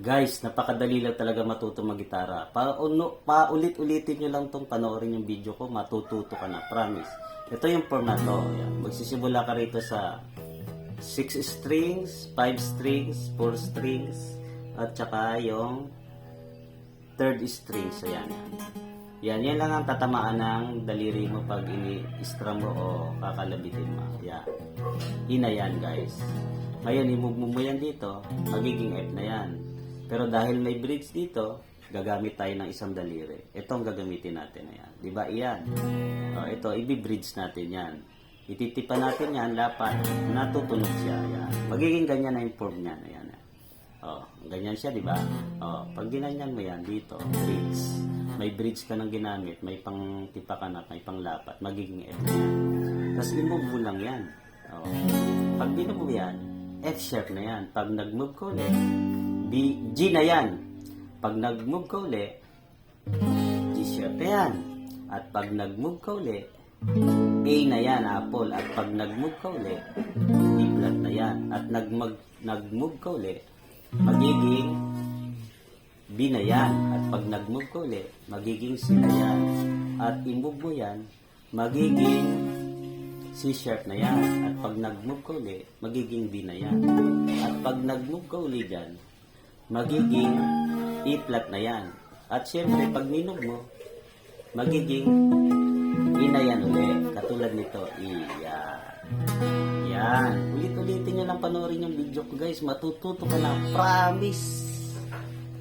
Guys, napakadali lang talaga matuto mag-gitara. Pa, uno, paulit-ulitin nyo lang tong panoorin yung video ko, matututo ka na, promise. Ito yung format to. Yan. Magsisimula ka rito sa 6 strings, 5 strings, 4 strings, at saka yung third strings. Ayan. Yan, yan lang ang tatamaan ng daliri mo pag ini-strum mo o kakalabitin mo. Yan. Ina yan, guys. Ngayon, i-move mo mo yan dito, magiging F na yan. Pero dahil may bridge dito, gagamit tayo ng isang daliri. Ito gagamitin natin na yan. Di ba? Iyan. O, ito, i-bridge natin yan. Ititipa natin yan, lapat, natutunog siya. Yan. Magiging ganyan na yung form niyan. Ayan. Oh, ganyan siya, di ba? Oh, pag ginanyan mo yan dito, bridge. May bridge ka nang ginamit, may pang tipa ka na, may pang lapat, magiging F yan. Tapos i-move mo lang yan. Oh. Pag mo yan, F sharp na yan. Pag nag-move ka ulit, B, G na yan. Pag nag-move ka ulit, G sharp na yan. At pag nag-move ka ulit, A na yan, apple. At pag nag-move ka ulit, E flat na yan. At nag nag-move ka ulit, magiging B na yan. At pag nag-move ka ulit, magiging C na yan. At i-move mo yan, magiging C sharp na yan. At pag nag-move ka ulit, magiging D na yan. At pag nag-move ka ulit dyan, magiging E flat na yan. At syempre, pag minove mo, magiging E na yan ulit. Katulad nito, E. Yan. Yan. Ulit-ulitin nyo lang panoorin yung video ko guys. Matututo ka na. Promise.